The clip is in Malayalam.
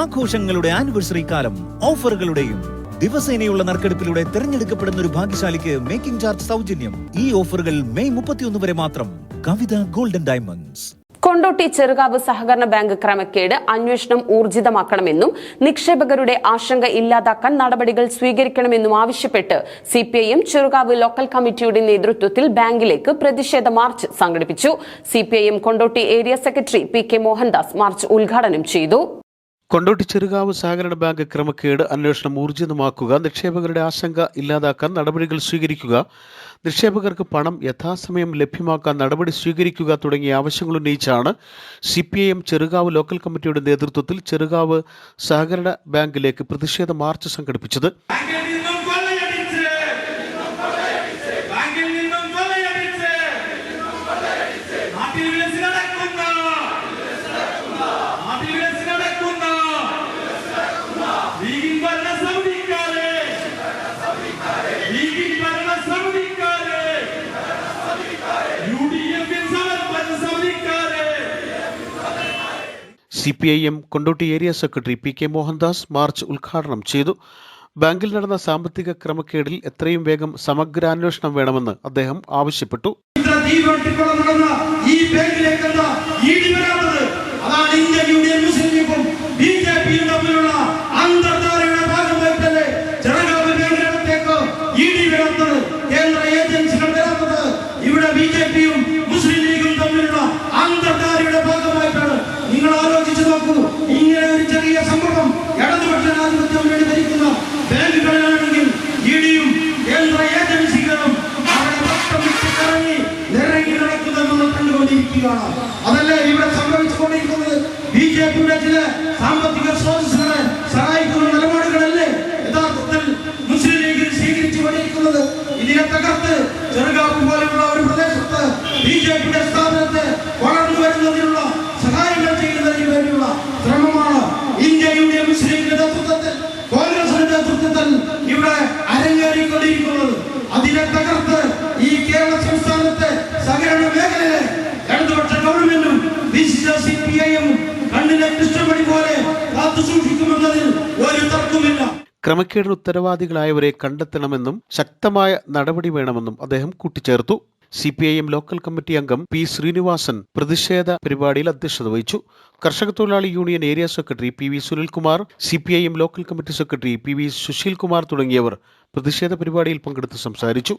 ആഘോഷങ്ങളുടെ ആനിവേഴ്സറി കാലം ഓഫറുകളുടെയും ദിവസേനയുള്ള നറുക്കെടുപ്പിലൂടെ തിരഞ്ഞെടുക്കപ്പെടുന്ന ഒരു ഭാഗ്യശാലിക്ക് മേക്കിംഗ് ചാർജ് സൗജന്യം. ഈ ഓഫറുകൾ മെയ് മുപ്പത്തിയൊന്ന് വരെ മാത്രം. കവിത ഗോൾഡൻ ഡയമണ്ട്സ് കൊണ്ടോട്ടി ചെറുകാവ് സഹകരണ ബാങ്ക് ക്രമക്കേട് അന്വേഷണം ഊർജിതമാക്കണമെന്നും നിക്ഷേപകരുടെ ആശങ്ക ഇല്ലാതാക്കാൻ നടപടികൾ സ്വീകരിക്കണമെന്നും ആവശ്യപ്പെട്ട് സിപിഐഎം ചെറുകാവ് ലോക്കൽ കമ്മിറ്റിയുടെ നേതൃത്വത്തിൽ ബാങ്കിലേക്ക് പ്രതിഷേധ മാർച്ച് സംഘടിപ്പിച്ചു. CPIM Kondotty area secretary P K Mohandas march ഉദ്ഘാടനം ചെയ്തു. കൊണ്ടോട്ടി ചെറുകാവ് സഹകരണ ബാങ്ക് ക്രമക്കേട് അന്വേഷണം ഊർജിതമാക്കുക നിക്ഷേപകരുടെ ആശങ്ക ഇല്ലാതാക്കാൻ നടപടികൾ സ്വീകരിക്കുക നിക്ഷേപകർക്ക് പണം യഥാസമയം ലഭ്യമാക്കാൻ നടപടി സ്വീകരിക്കുക തുടങ്ങിയ ആവശ്യങ്ങൾ ഉന്നയിച്ചാണ് C P I M Cherukavu local കമ്മിറ്റിയുടെ നേതൃത്വത്തിൽ ചെറുകാവ് സഹകരണ ബാങ്കിലേക്ക് പ്രതിഷേധ മാർച്ച് സംഘടിപ്പിച്ചത്. ബാങ്കിൽ നിന്നും C P I M Kondotty area secretary P K Mohandas march ഉദ്ഘാടനം ചെയ്തു. ബാങ്കിൽ നടന്ന സാമ്പത്തിക ക്രമക്കേടിൽ എത്രയും വേഗം സമഗ്ര അന്വേഷണം വേണമെന്ന് അദ്ദേഹം ആവശ്യപ്പെട്ടു. ഇവിടെ ബി ജെ പിയും മുസ്ലിം ലീഗും തമ്മിലുള്ള അന്തർധാരയുടെ ഇങ്ങനെ ഒരു ഇടതുപക്ഷ ജനാധിപത്യം വേണ്ടി ഭരിക്കുന്ന ബാങ്കുകളിലാണെങ്കിൽ ഇടിയും കേന്ദ്ര ഏജൻസികളും അവിടെ വിട്ട് കറങ്ങി നിറങ്ങി കണ്ടുകൊണ്ടിരിക്കുകയാണ്. അതല്ലേ ഇവിടെ സംഭവിച്ചുകൊണ്ടിരിക്കുന്നത്? ബി ജെ പിയുടെ ചില സാമ്പത്തിക സ്രോതസ്സുകളെ അതിനെ തകർത്ത് ഈ കേരള സംസ്ഥാനത്തെ സഹകരണ മേഖലയിലെ ഇടതുപക്ഷ ഗവൺമെന്റും പോലെ കാത്തു ഒരു തർക്കമില്ല ക്രമക്കേടിന് ഉത്തരവാദികളായവരെ കണ്ടെത്തണമെന്നും ശക്തമായ നടപടി വേണമെന്നും അദ്ദേഹം കൂട്ടിച്ചേർത്തു. C P I M local committee അംഗം പി ശ്രീനിവാസൻ പ്രതിഷേധ പരിപാടിയിൽ അധ്യക്ഷത വഹിച്ചു. കർഷക തൊഴിലാളി union area secretary P V Sunilkumar C P I M local committee secretary P V Susheel Kumar തുടങ്ങിയവർ പ്രതിഷേധ പരിപാടിയിൽ പങ്കെടുത്ത് സംസാരിച്ചു.